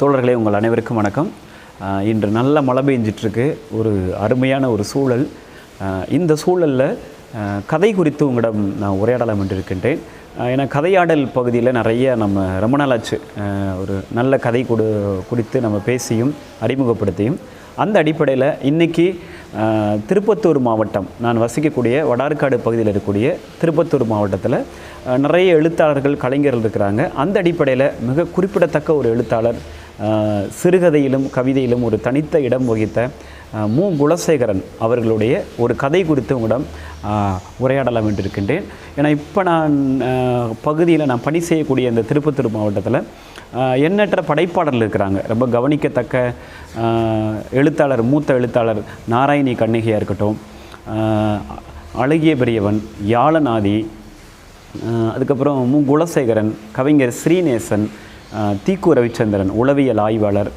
தோழர்களே உங்கள் அனைவருக்கும் வணக்கம். இன்று நல்ல மழை பெஞ்சிட்ருக்கு. ஒரு அருமையான ஒரு சூழல். இந்த சூழலில் கதை குறித்து உங்களிடம் நான் உரையாடலாம் என்று இருக்கின்றேன். ஏன்னா கதையாடல் பகுதியில் நிறைய நம்ம ரொம்ப நாளாச்சு. ஒரு நல்ல கதை கொடு குறித்து நம்ம பேசியும் அறிமுகப்படுத்தியும். அந்த அடிப்படையில் இன்றைக்கி திருப்பத்தூர் மாவட்டம் நான் வசிக்கக்கூடிய வடார்காடு பகுதியில் இருக்கக்கூடிய திருப்பத்தூர் மாவட்டத்தில் நிறைய எழுத்தாளர்கள் கலைஞர்கள் இருக்கிறாங்க. அந்த அடிப்படையில் மிக குறிப்பிடத்தக்க ஒரு எழுத்தாளர் சிறுகதையிலும் கவிதையிலும் ஒரு தனித்த இடம் வகித்த மு. குலசேகரன் அவர்களுடைய ஒரு கதை குறித்து உங்களிடம் உரையாடலாம் என்று இருக்கின்றேன் ஏன்னா இப்போ நான் பகுதியில் நான் பணி செய்யக்கூடிய இந்த திருப்பத்தூர் மாவட்டத்தில் எண்ணற்ற படைப்பாளர்கள் இருக்கிறாங்க. ரொம்ப கவனிக்கத்தக்க எழுத்தாளர் மூத்த எழுத்தாளர் நாராயணி கண்ணகியாக இருக்கட்டும் அழகிய பெரியவன் யாழநாதி அதுக்கப்புறம் மு. குலசேகரன் கவிஞர் ஸ்ரீநேசன் தீக்கு ரவிச்சந்திரன் உளவியல் ஆய்வாளர்.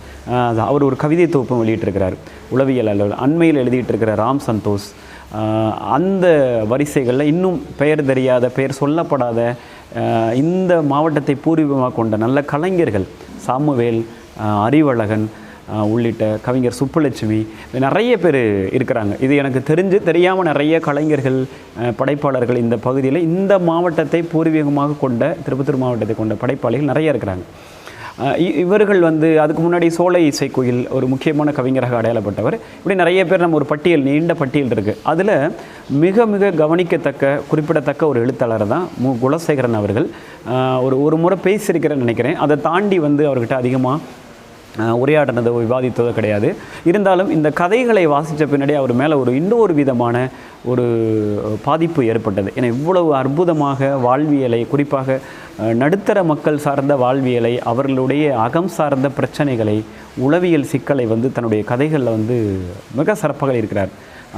அது அவர் ஒரு கவிதை தொகுப்பும் வெளியிட்டிருக்கிறார். உளவியல் ஆய்வாளர். அண்மையில் எழுதிட்டிருக்கிற ராம் சந்தோஷ். அந்த வரிசைகளில் இன்னும் பெயர் தெரியாத பெயர் சொல்லப்படாத இந்த மாவட்டத்தை பூர்வீகமாக கொண்ட நல்ல கலைஞர்கள் சாமுவேல் அறிவழகன் உள்ளிட்ட கவிஞர் சுப்புலட்சுமி நிறைய பேர் இருக்கிறாங்க. இது எனக்கு தெரிஞ்சு தெரியாமல் நிறைய கலைஞர்கள் படைப்பாளர்கள் இந்த பகுதியில் இந்த மாவட்டத்தை பூர்வீகமாக கொண்ட திருப்பத்தூர் மாவட்டத்தை கொண்ட படைப்பாளிகள் நிறைய இருக்கிறாங்க. இவர்கள் வந்து அதுக்கு முன்னாடி சோலை இசைக்குயில் ஒரு முக்கியமான கவிஞராக அடையாளப்பட்டவர். இப்படி நிறைய பேர் நம்ம ஒரு பட்டியல் நீண்ட பட்டியல் இருக்குது அதில் மிக மிக கவனிக்கத்தக்க குறிப்பிடத்தக்க ஒரு எழுத்தாளர் தான் மு. குலசேகரன் அவர்கள். ஒரு ஒரு முறை பேசியிருக்கிறேன்னு நினைக்கிறேன். அதை தாண்டி வந்து அவர்கிட்ட அதிகமாக உரையாடினதோ விவாதித்ததோ கிடையாது. இருந்தாலும் இந்த கதைகளை வாசித்த பின்னாடி அவர் மேலே ஒரு இன்னொரு விதமான ஒரு பாதிப்பு ஏற்பட்டது. ஏன்னா இவ்வளவு அற்புதமாக வாழ்வியலை குறிப்பாக நடுத்தர மக்கள் சார்ந்த வாழ்வியலை அவர்களுடைய அகம் சார்ந்த பிரச்சனைகளை உளவியல் சிக்கலை வந்து தன்னுடைய கதைகளில் வந்து மிக சிறப்பாக இருக்கிறார்.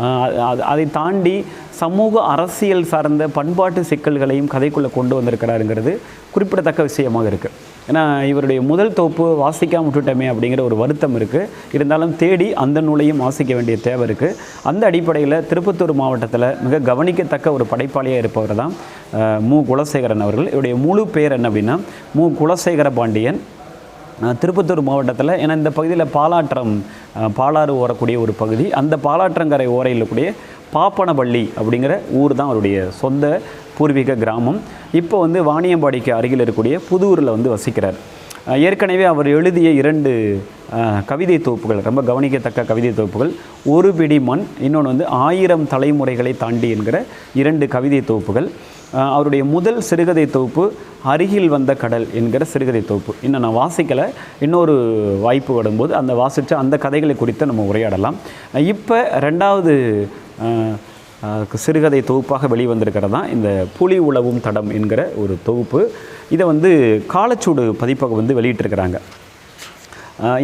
அது- அதை தாண்டி சமூக அரசியல் சார்ந்த பண்பாட்டு சிக்கல்களையும் கதைக்குள்ளே கொண்டு வந்திருக்கிறாருங்கிறது குறிப்பிடத்தக்க விஷயமாக இருக்குது ஏன்னா இவருடைய முதல் தொகுப்பு வாசிக்காம விட்டுட்டோமே அப்படிங்கிற ஒரு வருத்தம் இருக்குது இருந்தாலும் தேடி அந்த நூலையும் வாசிக்க வேண்டிய தேவை இருக்குது அந்த அடிப்படையில் திருப்பத்தூர் மாவட்டத்தில் மிக கவனிக்கத்தக்க ஒரு படைப்பாளியாக இருப்பவர் தான் மு. குலசேகரன் அவர்கள். இவருடைய முழு பேர் என்ன அப்படின்னா மு. குலசேகர பாண்டியன். திருப்பத்தூர் மாவட்டத்தில் ஏன்னா இந்த பகுதியில் பாலாற்றம் பாலாறு ஓரக்கூடிய ஒரு பகுதி. அந்த பாலாற்றங்கரை ஓரையில் கூடிய பாப்பனப்பள்ளி அப்படிங்கிற ஊர் தான் அவருடைய சொந்த பூர்வீக கிராமம். இப்போ வந்து வாணியம்பாடிக்கு அருகில் இருக்கக்கூடிய புதூரில் வந்து வசிக்கிறார். ஏற்கனவே அவர் எழுதிய இரண்டு கவிதை தொகுப்புகள் ரொம்ப கவனிக்கத்தக்க கவிதை தொகுப்புகள். ஒரு பிடி மண் இன்னொன்று வந்து ஆயிரம் தலைமுறைகளை தாண்டி என்கிற இரண்டு கவிதை தொகுப்புகள். அவருடைய முதல் சிறுகதை தொகுப்பு அருகில் வந்த கடல் என்கிற சிறுகதை தொகுப்பு. இன்னும் நான் வாசிக்கலை. இன்னொரு வாய்ப்பு வரும்போது அந்த வாசித்து அந்த கதைகளை குறித்து நம்ம உரையாடலாம். இப்போ ரெண்டாவது சிறுகதை தொகுப்பாக வெளிவந்திருக்கிறது? தான் இந்த புலி உழவும் தடம் என்கிற ஒரு தொகுப்பு. இதை வந்து காலச்சூடு பதிப்பகம் வந்து வெளியிட்டிருக்கிறாங்க.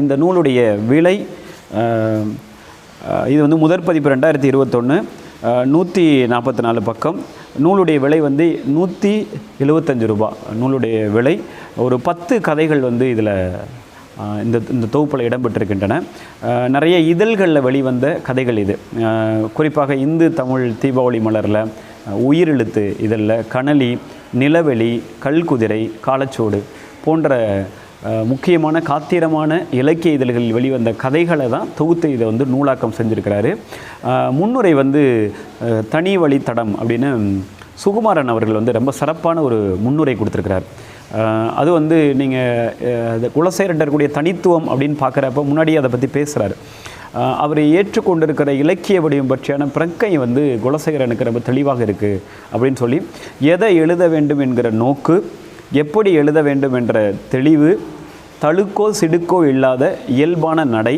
இந்த நூலுடைய விலை இது வந்து முதற் பதிப்பு ரெண்டாயிரத்தி இருபத்தொன்று நூற்றி நாற்பத்தி நாலு பக்கம். நூலுடைய விலை வந்து நூற்றி எழுபத்தஞ்சு ரூபா. நூலுடைய விலை ஒரு பத்து கதைகள் வந்து இதில் இந்த இந்த தொகுப்பில் இடம்பெற்றிருக்கின்றன. நிறைய இதழ்களில் வெளிவந்த கதைகள் இது. குறிப்பாக இந்து தமிழ் தீபாவளி மலரில் உயிரெழுத்து இதழில் கனலி நிலவெளி கல்குதிரை காலச்சோடு போன்ற முக்கியமான காத்திரமான இலக்கிய இதழ்களில் வெளிவந்த கதைகளை தான் தொகுத்து இதை வந்து நூலாக்கம் செஞ்சுருக்கிறாரு. முன்னுரை வந்து தனி வழி தடம் அப்படின்னு சுகுமாரன் அவர்கள் வந்து ரொம்ப சிறப்பான ஒரு முன்னுரை கொடுத்துருக்கிறார். அது வந்து நீங்கள் குலசேரன் இருக்கக்கூடிய தனித்துவம் அப்படின்னு பார்க்குறப்ப முன்னாடியே அதை பற்றி பேசுகிறாரு அவரை அவர் ஏற்றுக்கொண்டிருக்கிற இலக்கிய வடிவம் பற்றியான பிரக்கை வந்து குலசேகரனுக்கு ரொம்ப தெளிவாக இருக்குது அப்படின்னு சொல்லி எதை எழுத வேண்டும் என்கிற நோக்கு எப்படி எழுத வேண்டும் என்ற தெளிவு தழுக்கோ சிடுக்கோ இல்லாத இயல்பான நடை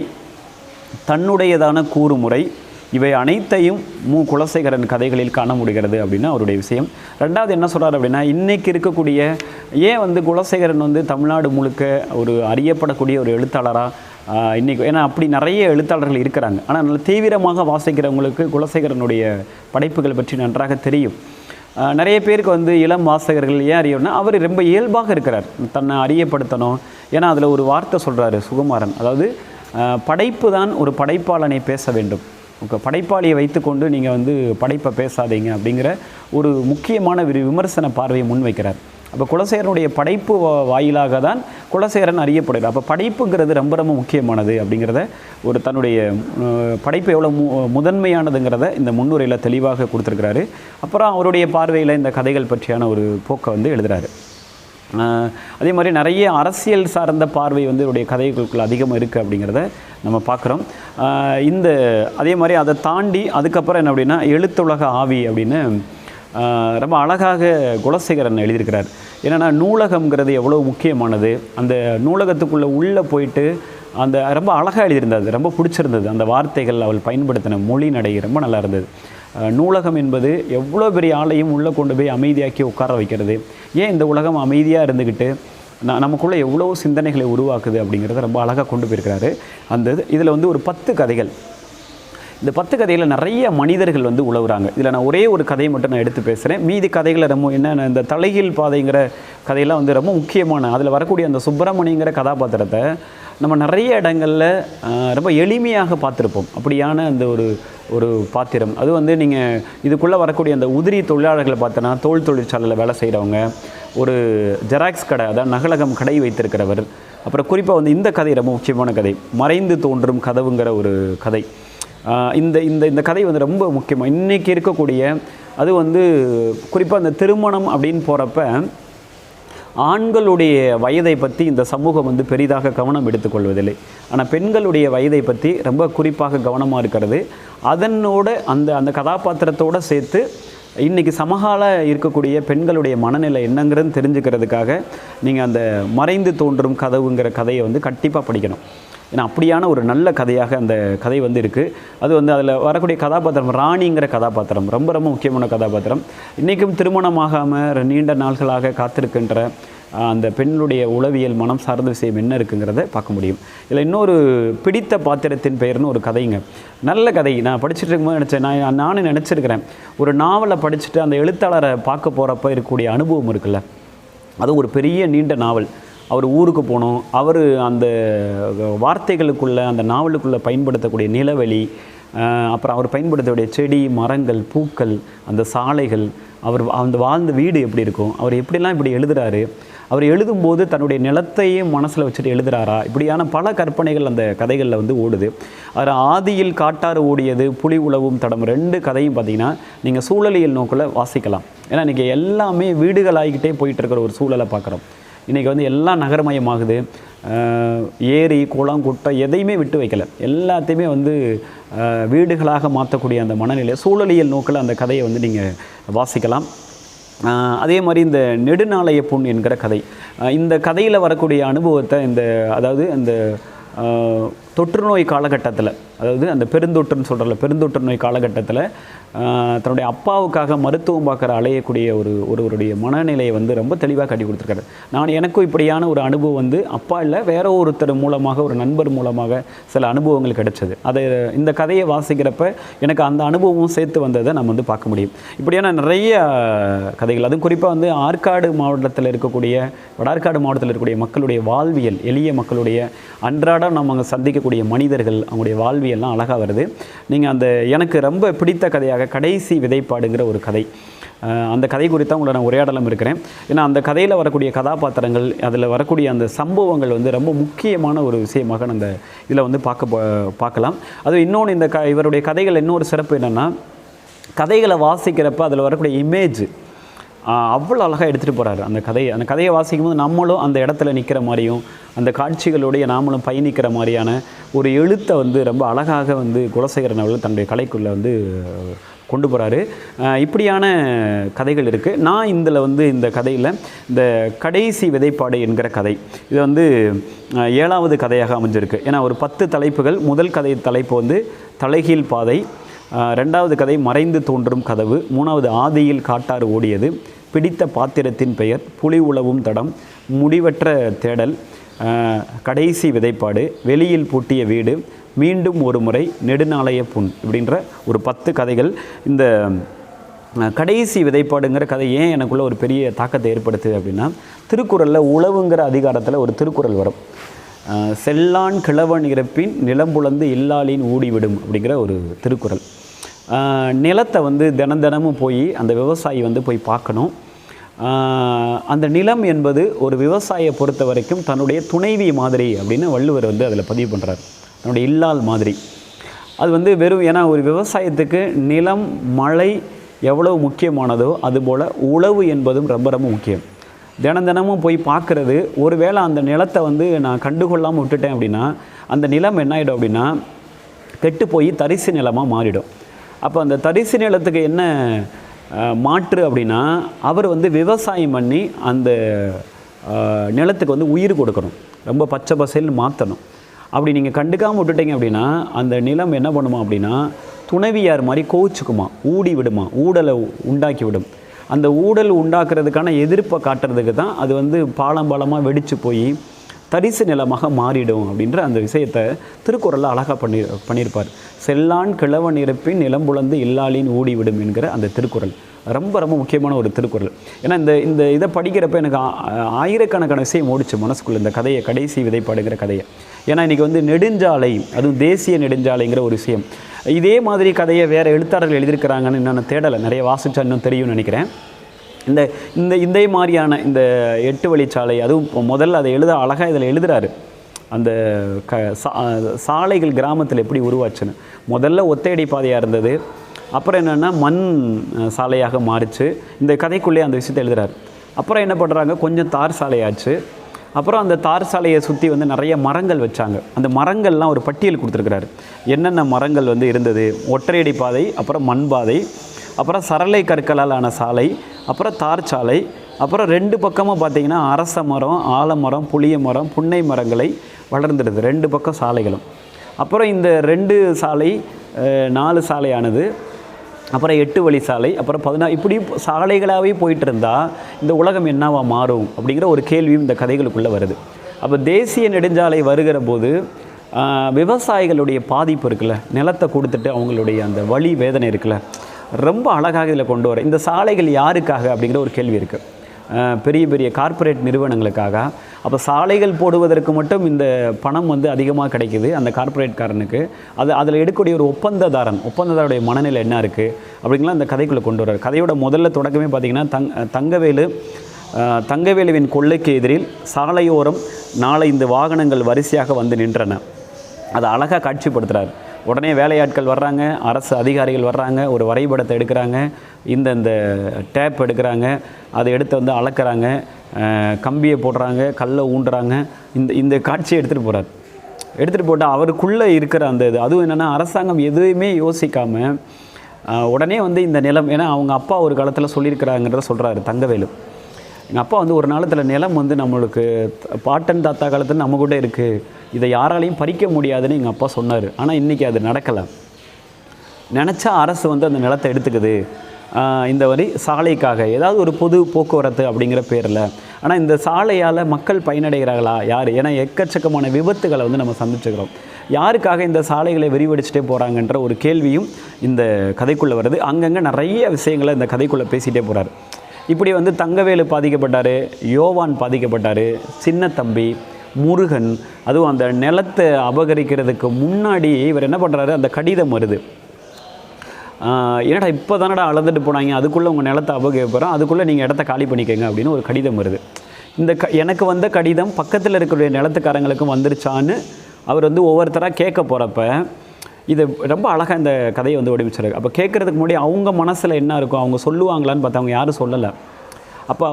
தன்னுடையதான கூறுமுறை இவை அனைத்தையும் மு. குலசேகரன் கதைகளில் காண முடிகிறது அப்படின்னு அவருடைய விஷயம். ரெண்டாவது என்ன சொல்கிறார் அப்படின்னா இன்றைக்கி இருக்கக்கூடிய ஏன் வந்து குலசேகரன் வந்து தமிழ்நாடு முழுக்க ஒரு அறியப்படக்கூடிய ஒரு எழுத்தாளராக இன்றைக்கி ஏன்னா அப்படி நிறைய எழுத்தாளர்கள் இருக்கிறாங்க. ஆனால் நல்ல தீவிரமாக வாசிக்கிறவங்களுக்கு குலசேகரனுடைய படைப்புகள் பற்றி நன்றாக தெரியும். நிறைய பேருக்கு வந்து இளம் வாசகர்கள் ஏன் அறியணும்னா அவர் ரொம்ப இயல்பாக இருக்கிறார். தன்னை அறியப்படுத்தணும். ஏன்னா அதில் ஒரு வார்த்தை சொல்கிறாரு சுகுமாரன். அதாவது படைப்பு தான் ஒரு படைப்பாளனை பேச வேண்டும். உங்கள் படைப்பாளியை வைத்துக்கொண்டு நீங்கள் வந்து படைப்பை பேசாதீங்க அப்படிங்கிற ஒரு முக்கியமான விரு விமர்சன பார்வையை முன்வைக்கிறார். அப்போ குலசேரனுடைய படைப்பு வாயிலாக தான் குலசேரன் அறியப்படுகிறார். அப்போ படைப்புங்கிறது ரொம்ப ரொம்ப முக்கியமானது அப்படிங்கிறத ஒரு தன்னுடைய படைப்பு எவ்வளோ மு முதன்மையானதுங்கிறத இந்த முன்னுரையில் தெளிவாக கொடுத்துருக்கிறாரு. அப்புறம் அவருடைய பார்வையில் இந்த கதைகள் பற்றியான ஒரு போக்கை வந்து எழுதுகிறாரு அதே மாதிரி நிறைய அரசியல் சார்ந்த பார்வை வந்து இவருடைய கதைகளுக்குள்ள அதிகமாக இருக்குது அப்படிங்கிறத நம்ம பார்க்குறோம். இந்த அதே மாதிரி அதை தாண்டி அதுக்கப்புறம் என்ன அப்படின்னா எழுத்துலக ஆவி அப்படின்னு ரொம்ப அழகாக குலசேகரன் எழுதியிருக்கிறார். என்னென்னா நூலகம்ங்கிறது எவ்வளோ முக்கியமானது? அந்த நூலகத்துக்குள்ளே உள்ளே போயிட்டு அந்த ரொம்ப அழகாக எழுதியிருந்தது ரொம்ப பிடிச்சிருந்தது. அந்த வார்த்தைகள் அவள் பயன்படுத்தின மொழி நடை ரொம்ப நல்லா இருந்தது. நூலகம் என்பது எவ்வளோ பெரிய ஆளையும் உள்ளே கொண்டு போய் அமைதியாக்கி உட்கார வைக்கிறது? ஏன் இந்த உலகம் அமைதியாக இருந்துக்கிட்டு நான் நமக்குள்ளே எவ்வளோ சிந்தனைகளை உருவாக்குது அப்படிங்கிறத ரொம்ப அழகாக கொண்டு போயிருக்கிறாரு. அந்த இதில் வந்து ஒரு பத்து கதைகள். இந்த பத்து கதையில் நிறைய மனிதர்கள் வந்து உழவுறாங்க. இதில் நான் ஒரே ஒரு கதையை மட்டும் நான் எடுத்து பேசுகிறேன் மீதி கதைகளை ரொம்ப என்ன இந்த தலைகீழ் பாதைங்கிற கதையெல்லாம் வந்து ரொம்ப முக்கியமான அதில் வரக்கூடிய அந்த சுப்பிரமணியங்கிற கதாபாத்திரத்தை நம்ம நிறைய இடங்களில் ரொம்ப எளிமையாக பார்த்துருப்போம். அப்படியான அந்த ஒரு ஒரு பாத்திரம். அது வந்து நீங்கள் இதுக்குள்ளே வரக்கூடிய அந்த உதிரி தொழிலாளர்களை பார்த்தோன்னா தோல் தொழிற்சாலையில் வேலை செய்கிறவங்க ஒரு ஜெராக்ஸ் கடை அதாவது நகலகம் கடை வைத்திருக்கிறவர். அப்புறம் குறிப்பாக வந்து இந்த கதை ரொம்ப முக்கியமான கதை. மறைந்து தோன்றும் கதவுங்கிற ஒரு கதை. இந்த இந்த இந்த கதை வந்து ரொம்ப முக்கியமாக இன்றைக்கி இருக்கக்கூடிய அது வந்து குறிப்பாக அந்த திருமணம் அப்படின்னு போகிறப்ப ஆண்களுடைய வயதை பற்றி இந்த சமூகம் வந்து பெரிதாக கவனம் எடுத்துக்கொள்வதில்லை. ஆனால் பெண்களுடைய வயதை பற்றி ரொம்ப குறிப்பாக கவனமாக இருக்கிறது. அதனோட அந்த அந்த கதாபாத்திரத்தோடு சேர்த்து இன்றைக்கி சமகால இருக்கக்கூடிய பெண்களுடைய மனநிலை என்னங்கிறது தெரிஞ்சுக்கிறதுக்காக நீங்கள் அந்த மறைந்து தோன்றும் கதவுங்கிற கதையை வந்து கண்டிப்பாக படிக்கணும். ஏன்னா அப்படியான ஒரு நல்ல கதையாக அந்த கதை வந்து இருக்குது அது வந்து அதில் வரக்கூடிய கதாபாத்திரம் ராணிங்கிற கதாபாத்திரம் ரொம்ப ரொம்ப முக்கியமான கதாபாத்திரம். இன்றைக்கும் திருமணமாகாமல் நீண்ட நாள்களாக காத்திருக்கின்ற அந்த பெண்ணுடைய உளவியல் மனம் சார்ந்த விஷயம் என்ன இருக்குங்கிறத பார்க்க முடியும். இதில் இன்னொரு பிடித்த பாத்திரத்தின் பெயர்னு ஒரு கதைங்க. நல்ல கதை. நான் படிச்சுட்டு இருக்கும்போது நினச்சேன் நான் நானும் நினச்சிருக்கிறேன். ஒரு நாவலை படிச்சுட்டு அந்த எழுத்தாளரை பார்க்க போகிறப்ப இருக்கக்கூடிய அனுபவம் இருக்குல்ல. அது ஒரு பெரிய நீண்ட நாவல். அவர் ஊருக்கு போனோம். அவர் அந்த வார்த்தைகளுக்குள்ளே அந்த நாவலுக்குள்ளே பயன்படுத்தக்கூடிய நிலவெளி அப்புறம் அவர் பயன்படுத்தக்கூடிய செடி மரங்கள் பூக்கள் அந்த சாலைகள் அவர் அந்த வாழ்ந்த வீடு எப்படி இருக்கும் அவர் எப்படிலாம் இப்படி எழுதுறாரு அவர் எழுதும்போது தன்னுடைய நிலத்தையும் மனசில் வச்சுட்டு எழுதுகிறாரா இப்படியான பல கற்பனைகள் அந்த கதைகளில் வந்து ஓடுது. அதில் ஆதியில் காட்டாறு ஓடியது புலி உழவும் தடம் ரெண்டு கதையும் பார்த்தீங்கன்னா நீங்கள் சூழலியல் நோக்கில் வாசிக்கலாம். ஏன்னா இன்றைக்கி எல்லாமே வீடுகளாகிக்கிட்டே போயிட்டு இருக்கிற ஒரு சூழலை பார்க்குறோம். இன்றைக்கி வந்து எல்லாம் நகரமயமாகுது. ஏரி குளம் குட்டை எதையுமே விட்டு வைக்கல. எல்லாத்தையுமே வந்து வீடுகளாக மாற்றக்கூடிய அந்த மனநிலை சூழலியல் நோக்கில் அந்த கதையை வந்து நீங்கள் வாசிக்கலாம். அதே மாதிரி இந்த நெடுநாளைய பொன் என்கிற கதை. இந்த கதையில் வரக்கூடிய அனுபவத்தை இந்த அதாவது இந்த தொற்று நோய் காலகட்டத்தில் அதாவது அந்த பெருந்தொற்றுன்னு சொல்கிறல பெருந்தொற்று நோய் காலகட்டத்தில் தன்னுடைய அப்பாவுக்காக மருத்துவம் பார்க்குற அலையக்கூடிய ஒரு ஒருவருடைய மனநிலையை வந்து ரொம்ப தெளிவாக கட்டி கொடுத்துருக்காரு. நான் எனக்கும் இப்படியான ஒரு அனுபவம் வந்து அப்பா இல்லை வேற ஒருத்தர் மூலமாக ஒரு நண்பர் மூலமாக சில அனுபவங்கள் கிடைச்சது. அதை இந்த கதையை வாசிக்கிறப்ப எனக்கு அந்த அனுபவமும் சேர்த்து வந்ததை நம்ம வந்து பார்க்க முடியும். இப்படியான நிறைய கதைகள். அதுவும் குறிப்பாக வந்து ஆற்காடு மாவட்டத்தில் இருக்கக்கூடிய வடார்காடு மாவட்டத்தில் இருக்கக்கூடிய மக்களுடைய வாழ்வியல் எளிய மக்களுடைய அன்றாடம் நம்ம அங்கே சந்திக்க இருக்கக்கூடிய மனிதர்கள் அவங்களுடைய வாழ்வியெல்லாம் அழகாக வருது. நீங்கள் அந்த எனக்கு ரொம்ப பிடித்த கதையாக கடைசி விதைப்பாடுங்கிற ஒரு கதை. அந்த கதை குறித்து உங்களை நான் உரையாடலாம் இருக்கிறேன். ஏன்னா அந்த கதையில் வரக்கூடிய கதாபாத்திரங்கள் அதில் வரக்கூடிய அந்த சம்பவங்கள் வந்து ரொம்ப முக்கியமான ஒரு விஷயமாக அந்த இதில் வந்து பார்க்க போ- பார்க்கலாம். அது இன்னொன்று இந்த க இவருடைய கதைகள் இன்னொரு சிறப்பு என்னென்னா கதைகளை வாசிக்கிறப்ப அதில் வரக்கூடிய இமேஜ் அவ்வளோ அழகாக எடுத்துகிட்டு போகிறாரு அந்த கதையை. அந்த கதையை வாசிக்கும் போது நம்மளும் அந்த இடத்துல நிற்கிற மாதிரியும் அந்த காட்சிகளுடைய நாமளும் பயணிக்கிற மாதிரியான ஒரு எழுத்தை வந்து ரொம்ப அழகாக வந்து குலசேகரன் அவர்கள் தன்னுடைய கலைக்குள்ளே வந்து கொண்டு போகிறாரு இப்படியான கதைகள் இருக்குது நான் இதில் வந்து இந்த கதையில் இந்த கடைசி விதைப்பாடு என்கிற கதை இது வந்து ஏழாவது கதையாக அமைஞ்சிருக்கு. ஏன்னா ஒரு பத்து தலைப்புகள் முதல் கதை தலைப்பு வந்து தலைகீழ் பாதை ரெண்டாவது கதை மறைந்து தோன்றும் கதவு. மூணாவது ஆதியில் காட்டாறு ஓடியது. பிடித்த பாத்திரத்தின் பெயர் புலி உழவும் தடம். முடிவற்ற தேடல் கடைசி விதைப்பாடு வெளியில் பூட்டிய வீடு மீண்டும் ஒரு முறை நெடுநாளைய புண் இப்படின்ற ஒரு பத்து கதைகள். இந்த கடைசி விதைப்பாடுங்கிற கதை ஏன் எனக்குள்ளே ஒரு பெரிய தாக்கத்தை ஏற்படுத்துது அப்படின்னா திருக்குறளில் உழவுங்கிற அதிகாரத்தில் ஒரு திருக்குறள் வரும். செல்லான் கிழவன் இறப்பின் நிலம்புலந்து இல்லாளின் ஊடிவிடும் அப்படிங்கிற ஒரு திருக்குறள். நிலத்தை வந்து தினம் தினமும் போய் அந்த விவசாயி வந்து போய் பார்க்கணும். அந்த நிலம் என்பது ஒரு விவசாயியை பொறுத்த வரைக்கும் தன்னுடைய துணைவி மாதிரி அப்படின்னு வள்ளுவர் வந்து அதில் பதிவு பண்ணுறார் தன்னுடைய இல்லால் மாதிரி. அது வந்து வெறும் ஏன்னா ஒரு விவசாயத்துக்கு நிலம் மழை எவ்வளவு முக்கியமானதோ அதுபோல் உழவு என்பதும் ரொம்ப ரொம்ப முக்கியம். தினம் தினமும் போய் பார்க்குறது. ஒருவேளை அந்த நிலத்தை வந்து நான் கண்டுகொள்ளாமல் விட்டுட்டேன் அப்படின்னா அந்த நிலம் என்ன ஆகிடும் அப்படின்னா கெட்டு போய் தரிசு நிலமாக மாறிடும். அப்போ அந்த தரிசு நிலத்துக்கு என்ன மாற்று அப்படின்னா அவர் வந்து விவசாயம் பண்ணி அந்த நிலத்துக்கு வந்து உயிர் கொடுக்கணும். ரொம்ப பச்சை பசேல்னு மாற்றணும் அப்படி நீங்கள் கண்டுக்காமல் விட்டுட்டீங்க அப்படின்னா அந்த நிலம் என்ன பண்ணுமா அப்படின்னா துணைவியார் மாதிரி கோவிச்சுக்குமா ஊடி விடுமா ஊடலை உண்டாக்கி விடும். அந்த ஊடல் உண்டாக்குறதுக்கான எதிர்ப்பை காட்டுறதுக்கு தான் அது வந்து பாலம் பாலமாக வெடித்து போய் தரிசு நிலமாக மாறிடும் அப்படின்ற அந்த விஷயத்தை திருக்குறளில் அழகாக பண்ணி பண்ணியிருப்பார். செல்லான் கிழவன் இருப்பின் நிலம்புலந்து இல்லாளின் ஊடிவிடும் என்கிற அந்த திருக்குறள். ரொம்ப ரொம்ப முக்கியமான ஒரு திருக்குறள். ஏன்னா இந்த இந்த இதை படிக்கிறப்ப எனக்கு ஆ- ஆயிரக்கணக்கான விஷயம் ஓடிச்சு மனசுக்குள்ள. இந்த கதையை கடைசி விதைப்பாடுங்கிற கதையை. ஏன்னா இன்றைக்கி வந்து நெடுஞ்சாலை அதுவும் தேசிய நெடுஞ்சாலைங்கிற ஒரு விஷயம். இதே மாதிரி கதையை வேறு எழுத்தாளர்கள் எழுதியிருக்கிறாங்கன்னு நான் தேடலை. நிறைய வாசிச்சா இன்னும் தெரியும்னு நினைக்கிறேன். இந்த இந்த இந்த மாதிரியான இந்த எட்டு வழிச்சாலை அதுவும் இப்போ முதல்ல அதை எழுத அழகாக இதில் எழுதுகிறாரு அந்த க சா சாலைகள் கிராமத்தில் எப்படி உருவாச்சுன்னு. முதல்ல ஒத்தையடி பாதையாக இருந்தது. அப்புறம் என்னென்னா மண் சாலையாக மாறிச்சு. இந்த கதைக்குள்ளே அந்த விஷயத்தை எழுதுகிறார் அப்புறம் என்ன பண்ணுறாங்க கொஞ்சம் தார் சாலையாச்சு. அப்புறம் அந்த தார் சாலையை சுற்றி வந்து நிறைய மரங்கள் வச்சாங்க. அந்த மரங்கள்லாம் ஒரு பட்டியல் கொடுத்துருக்குறாரு. என்னென்ன மரங்கள் வந்து இருந்தது? ஒற்றையடி பாதை அப்புறம் மண் பாதை அப்புறம் சரளை கற்களால் ஆன சாலை அப்புறம் தார் சாலை அப்புறம் ரெண்டு பக்கமும் பார்த்திங்கன்னா அரச மரம் ஆலமரம் புளிய மரம் புன்னை மரங்களை வளர்ந்துடுது ரெண்டு பக்கம் சாலைகளும். அப்புறம் இந்த ரெண்டு சாலை நாலு சாலையானது அப்புறம் எட்டு வழி சாலை அப்புறம் பதினா இப்படி சாலைகளாகவே போயிட்டு இருந்தால் இந்த உலகம் என்னவா மாறும் அப்படிங்கிற ஒரு கேள்வியும் இந்த கதைகளுக்குள்ளே வருது. அப்போ தேசிய நெடுஞ்சாலை வருகிற போது விவசாயிகளுடைய பாதிப்பு இருக்குல்ல? நிலத்தை கொடுத்துட்டு அவங்களுடைய அந்த வழி வேதனை இருக்குல்ல? ரொம்ப அழகாக இதில் கொண்டு வர இந்த சாலைகள் யாருக்காக அப்படிங்கிற ஒரு கேள்வி இருக்குது பெரிய பெரிய கார்ப்பரேட் நிறுவனங்களுக்காக. அப்போ சாலைகள் போடுவதற்கு மட்டும் இந்த பணம் வந்து அதிகமாக கிடைக்குது அந்த கார்ப்பரேட்காரனுக்கு அது அதில் எடுக்கக்கூடிய ஒரு ஒப்பந்ததாரன் ஒப்பந்ததாருடைய மனநிலை என்ன இருக்குது அப்படிங்கலாம் அந்த கதைக்குள்ளே கொண்டு வர்றார். கதையோட முதல்ல தொடக்கமே பார்த்திங்கன்னா தங் தங்கவேலு தங்கவேலுவின் கொள்ளைக்கு எதிரில் சாலையோரம் நாலந்து வாகனங்கள் வரிசையாக வந்து நின்றன. அதை அழகாக காட்சிப்படுத்துகிறார் உடனே வேலையாட்கள் வர்றாங்க அரசு அதிகாரிகள் வர்றாங்க ஒரு வரைபடத்தை எடுக்கிறாங்க இந்த இந்த டேப் எடுக்கிறாங்க அதை எடுத்து வந்து அளக்கிறாங்க கம்பியை போடுறாங்க கல்லை ஊண்டுறாங்க இந்த இந்த காட்சியை எடுத்துகிட்டு போகிறார் எடுத்துகிட்டு போட்டால் அவருக்குள்ளே இருக்கிற அந்த இது அதுவும் என்னென்னா அரசாங்கம் எதுவுமே யோசிக்காமல் உடனே வந்து இந்த நிலம் ஏன்னா அவங்க அப்பா ஒரு காலத்தில் சொல்லியிருக்கிறாங்கன்ற சொல்கிறாரு தங்கவேலு. எங்கள் அப்பா வந்து ஒரு நாளத்தில் நிலம் வந்து நம்மளுக்கு பாட்டன் தாத்தா காலத்தில் நம்ம கூட இருக்குது இதை யாராலையும் பறிக்க முடியாதுன்னு எங்கள் அப்பா சொன்னார். ஆனால் இன்றைக்கி அது நடக்கலை. நினச்சா அரசு வந்து அந்த நிலத்தை எடுத்துக்குது. இந்த வரி சாலைக்காக ஏதாவது ஒரு பொது போக்குவரத்து அப்படிங்கிற பேரில். ஆனால் இந்த சாலையால் மக்கள் பயனடைகிறார்களா? யார்? ஏன்னா எக்கச்சக்கமான விபத்துகளை வந்து நம்ம சந்திச்சுக்கிறோம் யாருக்காக இந்த சாலைகளை விரிவடிச்சுட்டே போகிறாங்கன்ற ஒரு கேள்வியும் இந்த கதைக்குள்ளே வருது. அங்கங்கே நிறைய விஷயங்களை இந்த கதைக்குள்ளே பேசிகிட்டே போகிறார் இப்படி வந்து தங்கவேலு பாதிக்கப்பட்டார் யோவான் பாதிக்கப்பட்டார் சின்ன தம்பி முருகன் அதுவும் அந்த நிலத்தை அபகரிக்கிறதுக்கு முன்னாடி இவர் என்ன பண்ணுறாரு அந்த கடிதம் வருது. என்னடா இப்போ தானடா அளந்துட்டு போனாங்க அதுக்குள்ளே உங்கள் நிலத்தை அபகரிக்க அதுக்குள்ளே நீங்கள் இடத்த காலி பண்ணிக்கங்க அப்படின்னு ஒரு கடிதம் வருது. இந்த க எனக்கு வந்த கடிதம் பக்கத்தில் இருக்கக்கூடிய நிலத்துக்காரங்களுக்கும் வந்துருச்சான்னு அவர் வந்து ஒவ்வொருத்தராக கேட்க போகிறப்ப இது ரொம்ப அழகாக இந்த கதையை வந்து வடிவமைச்சிருக்கு அப்போ கேட்குறதுக்கு முன்னாடி அவங்க மனசில் என்ன இருக்கும்? அவங்க சொல்லுவாங்களான்னு பார்த்தா அவங்க யாரும் சொல்லலை. அப்போ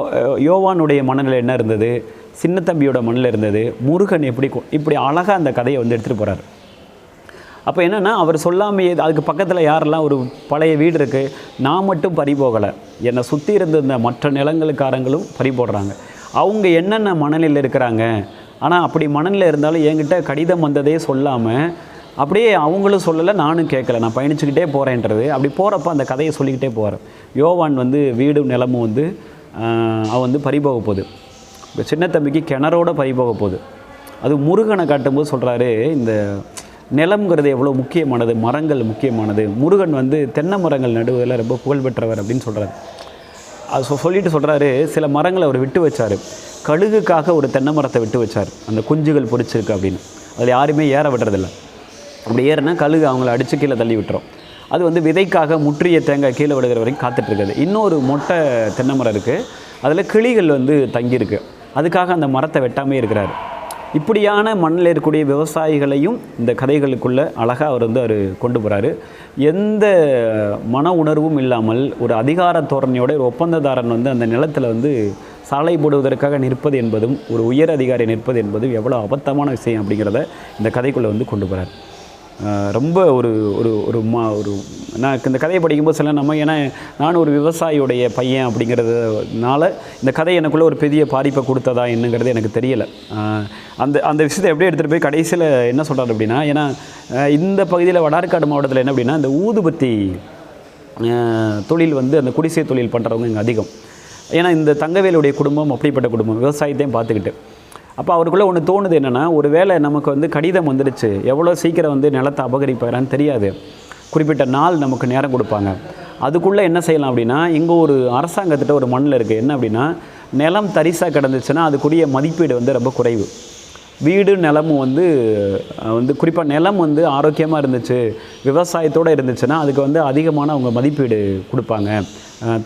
யோவானுடைய மனநிலை என்ன இருந்தது? சின்ன தம்பியோட மனநிலை இருந்தது? முருகன் எப்படி இப்படி அழகாக அந்த கதையை வந்து எடுத்துகிட்டு போகிறார் அப்போ என்னென்னா அவர் சொல்லாமையே அதுக்கு பக்கத்தில் யாரெல்லாம் ஒரு பழைய வீடு இருக்குது நான் மட்டும் பறி போகலை. என்னை சுற்றி இருந்த மற்ற நிலங்களுக்காரங்களும் பறி போடுறாங்க. அவங்க என்னென்ன மனநிலையில் இருக்கிறாங்க? ஆனால் அப்படி மனநிலை இருந்தாலும் என்கிட்ட கடிதம் வந்ததே சொல்லாமல் அப்படியே அவங்களும் சொல்லலை நானும் கேட்கல நான் பயணிச்சுக்கிட்டே போகிறேன்றது அப்படி போகிறப்ப அந்த கதையை சொல்லிக்கிட்டே போகிறேன் யோவான் வந்து வீடும் நிலமும் வந்து அவன் வந்து பறிபோக போகுது. இப்போ சின்ன தம்பிக்கு கிணறோட பறிபோக போகுது. அது முருகனை காட்டும்போது சொல்கிறாரு இந்த நிலம்ங்கிறது எவ்வளோ முக்கியமானது மரங்கள் முக்கியமானது. முருகன் வந்து தென்னை மரங்கள் நடுவில் ரொம்ப புகழ்பெற்றவர் அப்படின்னு சொல்கிறார் அது சொ- சொல்லிட்டு சொல்கிறாரு சில மரங்களை அவர் விட்டு வச்சார். கழுகுக்காக ஒரு தென்னை மரத்தை விட்டு வச்சார். அந்த குஞ்சுகள் பொறிச்சிருக்கு அப்படின்னு. அதில் யாருமே ஏற விடுறதில்ல. அப்படி ஏறினா கழுகு அவங்கள அடித்து கீழே தள்ளி விட்டுரும். அது வந்து விதைக்காக முற்றிய தேங்காய் கீழே விடுகிற வரைக்கும் காத்துட்ருக்குது. இன்னொரு மொட்டை தென்னை மரம் இருக்குது அதில் கிளிகள் வந்து தங்கியிருக்கு. அதுக்காக அந்த மரத்தை வெட்டாமே இருக்கிறார். இப்படியான மண்ணில் இருக்கக்கூடிய விவசாயிகளையும் இந்த கதைகளுக்குள்ளே அழகாக அவர் வந்து அவர் கொண்டு போகிறாரு எந்த மன உணர்வும் இல்லாமல் ஒரு அதிகார தோரணையோட ஒரு ஒப்பந்ததாரன் வந்து அந்த நிலத்தில் வந்து சாலை போடுவதற்காக நிற்பது என்பதும் ஒரு உயர் அதிகாரி நிற்பது என்பதும் எவ்வளோ அபத்தமான விஷயம் அப்படிங்கிறத இந்த கதைக்குள்ளே வந்து கொண்டு போகிறார் ரொம்ப ஒரு ஒரு ஒரு மா ஒரு நான் இந்த கதையை படிக்கும்போது சில நம்ம ஏன்னா நான் ஒரு விவசாயியுடைய பையன் அப்படிங்கிறதுனால இந்த கதை எனக்குள்ளே ஒரு பெரிய பாதிப்பை கொடுத்ததா என்னங்கிறது எனக்கு தெரியலை. அந்த அந்த விஷயத்தை எப்படி எடுத்துகிட்டு போய் கடைசியில் என்ன சொல்கிறார் அப்படின்னா ஏன்னா இந்த பகுதியில் வடார்காடு மாவட்டத்தில் என்ன அப்படின்னா இந்த ஊதுபத்தி தொழில் வந்து அந்த குடிசை தொழில் பண்ணுறவங்க இங்கே அதிகம். ஏன்னா இந்த தங்கவேலுடைய குடும்பம் அப்படிப்பட்ட குடும்பம் விவசாயத்தையும் பார்த்துக்கிட்டு. அப்போ அவருக்குள்ளே ஒன்று தோணுது என்னென்னா ஒரு வேளை நமக்கு வந்து கடிதம் வந்துடுச்சு எவ்வளோ சீக்கிரம் வந்து நிலத்தை அபகரிப்பாரான்னு தெரியாது. குறிப்பிட்ட நாள் நமக்கு நேரம் கொடுப்பாங்க. அதுக்குள்ளே என்ன செய்யலாம் அப்படின்னா இங்கே ஒரு அரசாங்கத்திட்ட ஒரு மண்ணில் இருக்குது என்ன அப்படின்னா நிலம் தரிசாக கிடந்துச்சுன்னா அதுக்குரிய மதிப்பீடு வந்து ரொம்ப குறைவு. வீடு நிலமும் வந்து வந்து குறிப்பாக நிலம் வந்து ஆரோக்கியமாக இருந்துச்சு விவசாயத்தோடு இருந்துச்சுன்னா அதுக்கு வந்து அதிகமான அவங்க மதிப்பீடு கொடுப்பாங்க.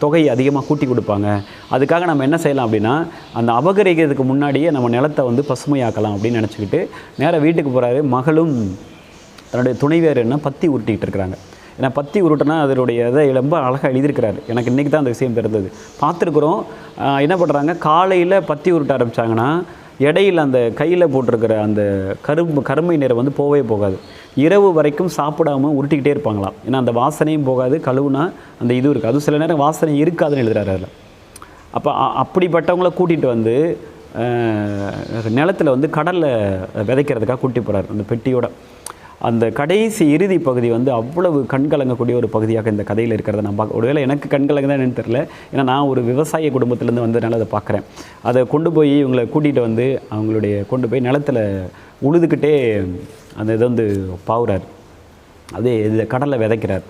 தொகை அதிகமாக கூட்டி கொடுப்பாங்க. அதுக்காக நம்ம என்ன செய்யலாம் அப்படின்னா அந்த அபகரிக்கிறதுக்கு முன்னாடியே நம்ம நிலத்தை வந்து பசுமையாக்கலாம் அப்படின்னு நினச்சிக்கிட்டு நேராக வீட்டுக்கு போகிறாரு மகளும் தன்னுடைய துணைவியார் என்ன? பத்தி உருட்டிக்கிட்டு இருக்கிறாங்க. ஏன்னா பத்தி உருட்டுனா அதனுடைய இதை ரொம்ப அழகாக எழுதியிருக்கிறாரு. எனக்கு இன்றைக்கி தான் அந்த விஷயம் தெரிந்தது. பார்த்துருக்குறோம். என்ன பண்ணுறாங்க காலையில் பத்தி உருட்ட ஆரம்பித்தாங்கன்னா இடையில அந்த கையில் போட்டிருக்கிற அந்த கரும்பு கருமை நிறம் வந்து போகவே போகாது. இரவு வரைக்கும் சாப்பிடாம உருட்டிக்கிட்டே இருப்பாங்களாம். ஏன்னா அந்த வாசனையும் போகாது கழுவுனா அந்த இதுவும் இருக்குது அதுவும் சில நேரம் வாசனை இருக்காதுன்னு எழுதுகிறாரு அதில். அப்போ அ- அப்படிப்பட்டவங்கள கூட்டிகிட்டு வந்து நிலத்தில் நிலத்துல வந்து கடலில் விதைக்கிறதுக்காக கூட்டி போகிறார் அந்த பெட்டியோட. அந்த கடைசி இறுதி பகுதி வந்து அவ்வளவு கண்கலங்கக்கூடிய ஒரு பகுதியாக இந்த கதையில் இருக்கிறத நான் பார்க்க ஒருவேளை எனக்கு கண் தான் என்னன்னு தெரில ஏன்னா நான் ஒரு விவசாய குடும்பத்திலேருந்து வந்ததுனால அதை பார்க்குறேன். அதை கொண்டு போய் இவங்களை கூட்டிகிட்டு வந்து அவங்களுடைய கொண்டு போய் நிலத்துல உழுதுகிட்டே அந்த இதை வந்து பாவுறார். அதே இதில் கடலை விதைக்கிறார்.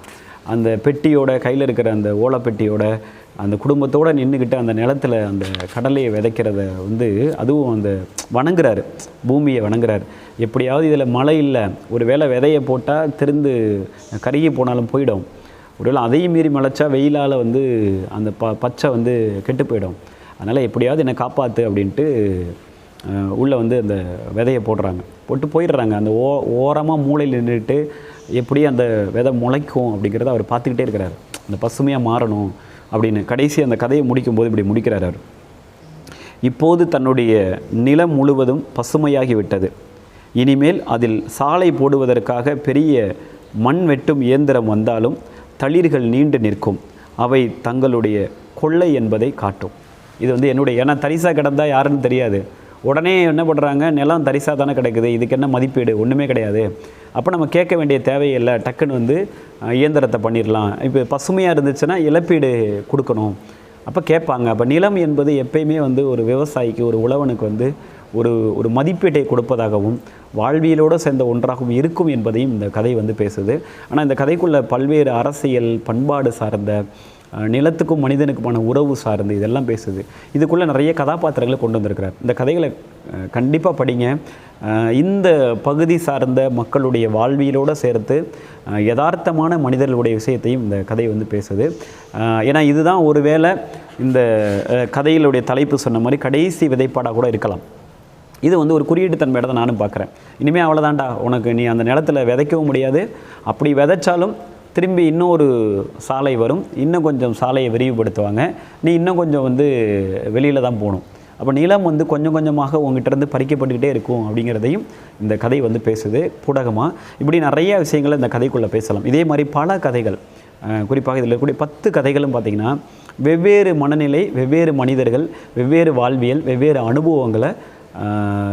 அந்த பெட்டியோட கையில் இருக்கிற அந்த ஓலப்பெட்டியோட அந்த குடும்பத்தோடு நின்றுக்கிட்டு அந்த நிலத்துல அந்த கடலையை விதைக்கிறத வந்து அதுவும் அந்த வணங்குறாரு. பூமியை வணங்குறாரு. எப்படியாவது இதில் மழை இல்லை. ஒரு வேளை விதையை போட்டால் திருந்து கருகி போனாலும் போயிடும். ஒருவேளை அதையும் மீறி மலைச்சா வெயிலால் வந்து அந்த ப பச்சை வந்து கெட்டு போயிடும். அதனால் எப்படியாவது என்னை காப்பாற்று அப்படின்ட்டு உள்ளே வந்து அந்த விதையை போடுறாங்க. போட்டு போயிடுறாங்க. அந்த ஓ ஓரமாக மூளையில் நின்றுட்டு எப்படி அந்த விதை முளைக்கும் அப்படிங்கிறத அவர் பார்த்துக்கிட்டே இருக்கிறார். அந்த பசுமையாக மாறணும் அப்படின்னு கடைசி அந்த கதையை முடிக்கும்போது இப்படி முடிக்கிறார் அவர். இப்போது தன்னுடைய நிலம் முழுவதும் பசுமையாகிவிட்டது. இனிமேல் அதில் சாலை போடுவதற்காக பெரிய மண் வெட்டும் இயந்திரம் வந்தாலும் தளிர்கள் நீண்டு நிற்கும். அவை தங்களுடைய கொள்ளை என்பதை காட்டும். இது வந்து என்னுடைய ஏன்னா தரிசா கிடந்தா யாருன்னு தெரியாது. உடனே என்ன பண்ணுறாங்க நிலம் தரிசா தானே கிடைக்குது. இதுக்கு என்ன மதிப்பீடு? ஒன்றுமே கிடையாது. அப்போ நம்ம கேட்க வேண்டிய தேவையில்லை. டக்குன்னு வந்து இயந்திரத்தை பண்ணிடலாம் இப்போ பசுமையாக இருந்துச்சுன்னா இழப்பீடு கொடுக்கணும். அப்போ கேட்பாங்க. அப்போ நிலம் என்பது எப்பயுமே வந்து ஒரு விவசாயிக்கு ஒரு உழவனுக்கு வந்து ஒரு ஒரு மதிப்பீட்டை கொடுப்பதாகவும் வாழ்வியலோடு சேர்ந்த ஒன்றாகவும் இருக்கும் என்பதையும் இந்த கதை வந்து பேசுது. ஆனால் இந்த கதைக்குள்ள பல்வேறு அரசியல் பண்பாடு சார்ந்த நிலத்துக்கும் மனிதனுக்குமான உறவு சார்ந்து இதெல்லாம் பேசுது. இதுக்குள்ளே நிறைய கதாபாத்திரங்களை கொண்டு வந்திருக்கிறார். இந்த கதைகளை கண்டிப்பாக படிங்க. இந்த பகுதி சார்ந்த மக்களுடைய வாழ்வியலோடு சேர்த்து யதார்த்தமான மனிதர்களுடைய விஷயத்தையும் இந்த கதை வந்து பேசுது. ஏன்னா இதுதான் ஒருவேளை இந்த அஹ், கதைகளுடைய தலைப்பு சொன்ன மாதிரி கடைசி விதைப்பாடாக கூட இருக்கலாம். இது வந்து ஒரு குறியீட்டு தன்மையோட தான் நானும் பார்க்குறேன். இனிமேல் அவ்வளோதான்டா உனக்கு நீ அந்த நிலத்தில் விதைக்கவும் முடியாது. அப்படி விதைச்சாலும் திரும்பி இன்னொரு சாலை வரும். இன்னும் கொஞ்சம் சாலையை விரிவுபடுத்துவாங்க. நீ இன்னும் கொஞ்சம் வந்து வெளியில் தான் போகணும். அப்போ நிலம் வந்து கொஞ்சம் கொஞ்சமாக உங்ககிட்டருந்து பறிக்கப்பட்டுக்கிட்டே இருக்கும் அப்படிங்கிறதையும் இந்த கதை வந்து பேசுது. புடகமாக இப்படி நிறைய விஷயங்களை இந்த கதைக்குள்ளே பேசலாம். இதே மாதிரி பல கதைகள் குறிப்பாக இதில் இருக்கக்கூடிய பத்து கதைகளும் பார்த்திங்கன்னா வெவ்வேறு மனநிலை வெவ்வேறு மனிதர்கள் வெவ்வேறு வாழ்வியல் வெவ்வேறு அனுபவங்களை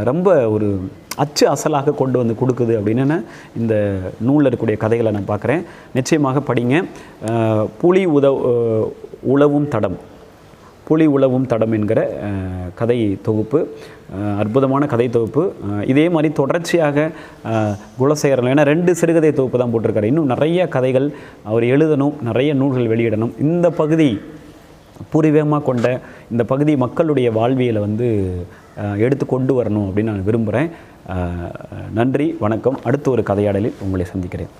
ரொம்ப ஒரு அச்சு அசலாக கொண்டு வந்து கொடுக்குது அப்படின்னு இந்த நூலில் இருக்கக்கூடிய கதைகளை நான் பார்க்குறேன். நிச்சயமாக படிங்க. புலி உத உழவும் தடம். புலி உழவும் தடம் என்கிற கதை தொகுப்பு அற்புதமான கதை தொகுப்பு. இதே மாதிரி தொடர்ச்சியாக குலசேகரன் ஏன்னா ரெண்டு சிறுகதை தொகுப்பு தான் போட்டிருக்காரு. இன்னும் நிறைய கதைகள் அவர் எழுதணும் நிறைய நூல்கள் வெளியிடணும். இந்த பகுதி பூர்வீகமாக கொண்ட இந்த பகுதி மக்களுடைய வாழ்வியலை வந்து எடுத்து கொண்டு வரணும் அப்படின்னு நான் விரும்புகிறேன் நன்றி வணக்கம். அடுத்த ஒரு கதையாடலில் உங்களை சந்திக்கிறேன்.